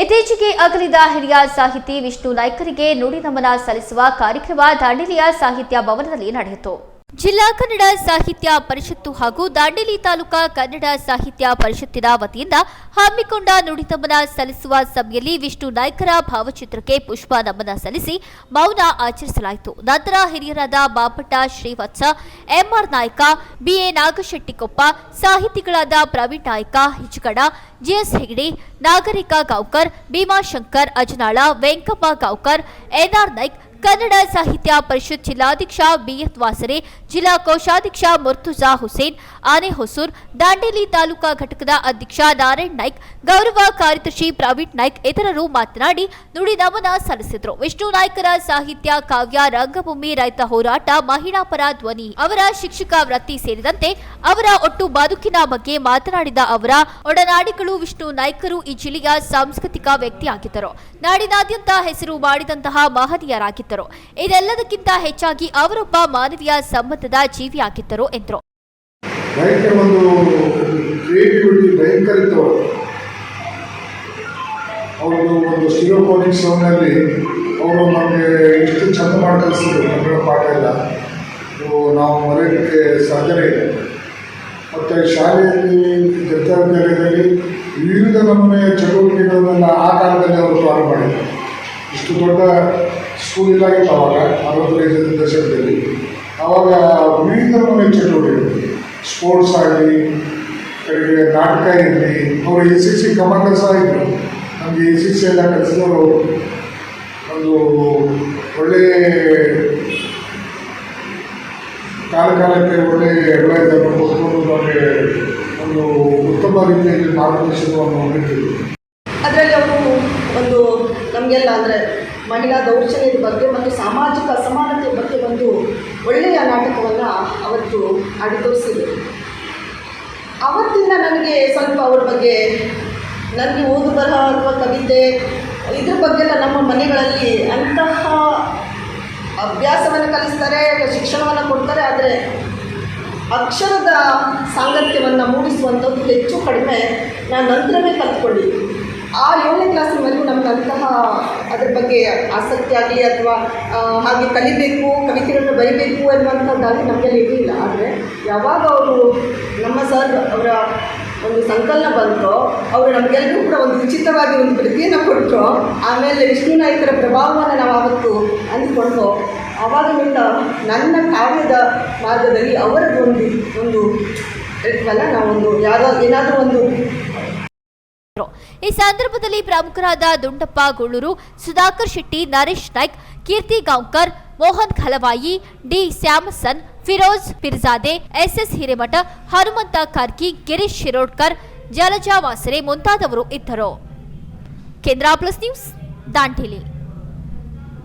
ಇತ್ತೀಚೆಗೆ ಅಗಲಿದ ಹಿರಿಯ ಸಾಹಿತಿ ವಿಷ್ಣು ನಾಯ್ಕರಿಗೆ ನುಡಿ ನಮನ ಸಲ್ಲಿಸುವ ಕಾರ್ಯಕ್ರಮ ದಾಂಡೇಲಿಯ ಸಾಹಿತ್ಯ ಭವನದಲ್ಲಿ ನಡೆಯಿತು. ಜಿಲ್ಲಾ ಕನ್ನಡ ಸಾಹಿತ್ಯ ಪರಿಷತ್ತು ಹಾಗೂ ದಾಂಡೇಲಿ ತಾಲೂಕಾ ಕನ್ನಡ ಸಾಹಿತ್ಯ ಪರಿಷತ್ತಿನ ವತಿಯಿಂದ ಹಮ್ಮಿಕೊಂಡ ನುಡಿತಮನ ಸಲ್ಲಿಸುವ ಸಭೆಯಲ್ಲಿ ವಿಷ್ಣು ನಾಯ್ಕರ ಭಾವಚಿತ್ರಕ್ಕೆ ಪುಷ್ಪ ನಮನ ಸಲ್ಲಿಸಿ ಮೌನ ಆಚರಿಸಲಾಯಿತು. ನಂತರ ಹಿರಿಯರಾದ ಬಾಪಟ ಶ್ರೀವತ್ಸ, ಎಂಆರ್ ನಾಯ್ಕ, ಬಿಎ ನಾಗಶೆಟ್ಟಿಕೊಪ್ಪ, ಸಾಹಿತಿಗಳಾದ ಪ್ರವೀಣ್ ನಾಯ್ಕ, ಹಿಚಕಡ, ಜಿಎಸ್ ಹೆಗಡೆ, ನಾಗರಿಕ ಗಾವ್ಕರ್ ಭೀಮಾಶಂಕರ್ ಅಜನಾಳ, ವೆಂಕಪ್ಪ ಗಾವ್ಕರ್, ಎನ್ಆರ್ ನಾಯ್ಕ್ ಕನ್ನಡ ಸಾಹಿತ್ಯ ಪರಿಷತ್ ಜಿಲ್ಲಾಧ್ಯಕ್ಷ ಬಿಎತ್ ವಾಸರೆ, ಜಿಲ್ಲಾ ಕೋಶಾಧ್ಯಕ್ಷ ಮುರ್ತುಜಾ ಹುಸೇನ್, ಆನೆ ಹೊಸೂರ್, ದಾಂಡೇಲಿ ತಾಲೂಕಾ ಘಟಕದ ಅಧ್ಯಕ್ಷ ನಾರಾಯಣ್ ನಾಯ್ಕ್, ಗೌರವ ಕಾರ್ಯದರ್ಶಿ ಪ್ರವೀಣ್ ನಾಯ್ಕ್ ಇತರರು ಮಾತನಾಡಿ, ನುಡಿ ನಮನ ಸಲ್ಲಿಸಿದರು. ವಿಷ್ಣು ನಾಯ್ಕರ ಸಾಹಿತ್ಯ, ಕಾವ್ಯ, ರಂಗಭೂಮಿ, ರೈತ ಹೋರಾಟ, ಮಹಿಳಾ ಪರ ಧ್ವನಿ, ಅವರ ಶಿಕ್ಷಕ ವೃತ್ತಿ ಸೇರಿದಂತೆ ಅವರ ಒಟ್ಟು ಬದುಕಿನ ಬಗ್ಗೆ ಮಾತನಾಡಿದ ಅವರ ಒಡನಾಡಿಗಳು ವಿಷ್ಣು ನಾಯ್ಕರು ಈ ಜಿಲ್ಲೆಯ ಸಾಂಸ್ಕೃತಿಕ ವ್ಯಕ್ತಿಯಾಗಿದ್ದರು. ನಾಡಿನಾದ್ಯಂತ ಹೆಸರು ಮಾಡಿದಂತಹ ಮಹನೀಯರಾಗಿದ್ದರು. ಇದೆಲ್ಲದಕ್ಕಿಂತ ಹೆಚ್ಚಾಗಿ ಅವರೊಬ್ಬ ಮಾನವೀಯ ಸಂಬಂಧದ ಜೀವಿಯಾಗಿದ್ದರು ಎಂದರು. ಅವರು ಒಂದು ಸ್ಟಿರೋಫೋನಿಕ್ ಸೌಂಡಲ್ಲಿ ಅವರು ನಮಗೆ ಎಷ್ಟು ಚಂದ ಮಾಡಿ ಕಲಿಸಿದ್ರು ಕನ್ನಡ ಪಾಠ ಎಲ್ಲ. ನಾವು ಮರೆಯೋಕ್ಕೆ ಮತ್ತು ಶಾಲೆಯಲ್ಲಿ ವಿದ್ಯಾಲಯದಲ್ಲಿ ವಿವಿಧ ನಮ್ಮ ಚಟುವಟಿಕೆಗಳನ್ನೆಲ್ಲ ಆ ಕಾಲದಲ್ಲಿ ಅವರು ಪ್ರಾರಂಭ ಮಾಡಿದ್ದಾರೆ ಇಷ್ಟು ದೊಡ್ಡ ಸ್ಕೂಲ್ ಇಲ್ಲಾಗಿತ್ತು ಅವಾಗ ಅರವತ್ತೈದು ದಶಕದಲ್ಲಿ ಆವಾಗ ವಿವಿಧ ಚಟುವಟಿಕೆಗಳು ಸ್ಪೋರ್ಟ್ಸ್ ಆಗಲಿ, ಕಡೆಗೆ ನಾಟಕ ಇರಲಿ, ಅವರು ಎ ಸಿ ಸಿ ಕಮಾಂಡರ್ ಸಹ ಇದ್ದರು ನಮಗೆ ಎ ಸಿ ಸಿ ಎಲ್ಲ ಕಲಿಸಿದವರು ಒಂದು ಒಳ್ಳೆಯ ಕಾಲ ಕಾಲಕ್ಕೆ ಒಳ್ಳೆಯ ಅಡ್ವೈಸನ್ನು ನಮಗೆ ಒಂದು ಉತ್ತಮ ರೀತಿಯಲ್ಲಿ ಮಾರ್ಗದರ್ಶನವನ್ನು ನೀಡಿದರು. ಅದರಲ್ಲಿ ಅವರು ಒಂದು ನಮಗೆಲ್ಲ ಅಂದರೆ ಮಹಿಳಾ ದೌರ್ಜನ್ಯದ ಬಗ್ಗೆ ಮತ್ತು ಸಾಮಾಜಿಕ ಅಸಮಾನತೆಯ ಬಗ್ಗೆ ಒಂದು ಒಳ್ಳೆಯ ನಾಟಕವನ್ನು ಅವತ್ತು ಆಡಿ ತೋರಿಸಿದರು ಅವತ್ತಿಂದ ನನಗೆ ಸ್ವಲ್ಪ ಅವ್ರ ಬಗ್ಗೆ ನನಗೆ ಓದು ಬರಹ ಅಥವಾ ಕವಿತೆ, ಇದ್ರ ಬಗ್ಗೆಲ್ಲ ನಮ್ಮ ಮನೆಗಳಲ್ಲಿ ಅಂತಹ ಅಭ್ಯಾಸವನ್ನು ಕಲಿಸ್ತಾರೆ, ಶಿಕ್ಷಣವನ್ನು ಕೊಡ್ತಾರೆ, ಆದರೆ ಅಕ್ಷರದ ಸಾಂಗತ್ಯವನ್ನು ಮೂಡಿಸುವಂಥದ್ದು ಹೆಚ್ಚು ಕಡಿಮೆ ನಾನು ನಂತರವೇ ಕಲ್ತ್ಕೊಂಡಿದ್ದೀನಿ ಆ ಏಳನೇ ಕ್ಲಾಸಿನವರೆಗೂ ನಮ್ಗೆ ಅಂತಹ ಅದ್ರ ಬಗ್ಗೆ ಆಸಕ್ತಿ ಆಗಲಿ ಅಥವಾ ಹಾಗೆ ಕಲಿಬೇಕು, ಕವಿತೆಗಳನ್ನು ಬರಿಬೇಕು ಅನ್ನುವಂಥದ್ದಾಗಿ ನಮಗೆಲ್ಲ ಇರಲಿಲ್ಲ ಆದರೆ ಯಾವಾಗ ಅವರು ನಮ್ಮ ಸರ್ ಅವರ ಒಂದು ಸಂಕಲನ ಬಂತು, ಅವರು ನಮಗೆಲ್ಲರೂ ಕೂಡ ಒಂದು ಉಚಿತವಾಗಿ ಒಂದು ಪ್ರತಿಯನ್ನು ಕೊಟ್ಟರು. ಆಮೇಲೆ ವಿಷ್ಣು ನಾಯಕರ ಪ್ರಭಾವವನ್ನು ನಾವು ಆವತ್ತು ಅಂದುಕೊಂಡು ಆವಾಗಿನಿಂದ ನನ್ನ ಕಾವ್ಯದ ಮಾರ್ಗದಲ್ಲಿ ಅವರದ್ದು ಒಂದು ಒಂದು ಇರ್ತಲ್ಲ ನಾವೊಂದು ಯಾವುದೋ ಏನಾದರೂ ಒಂದು ಈ ಸಂದರ್ಭದಲ್ಲಿ ಪ್ರಮುಖರಾದ Dundappa Gollur, Sudhakar Shetty, Naresh Naik, Keerthi Gaonkar, Mohan Khalavayi, D Samson Firoz Pirzade, SS Hiremath, Hanumanth Karki, Girish Shirodkar, Jalaja Vasare ಮುಂತಾದವರು ಇದ್ದರು. ಕೇಂದ್ರ ಪ್ಲಸ್ ನ್ಯೂಸ್ ದಾಂಡೇಲಿ.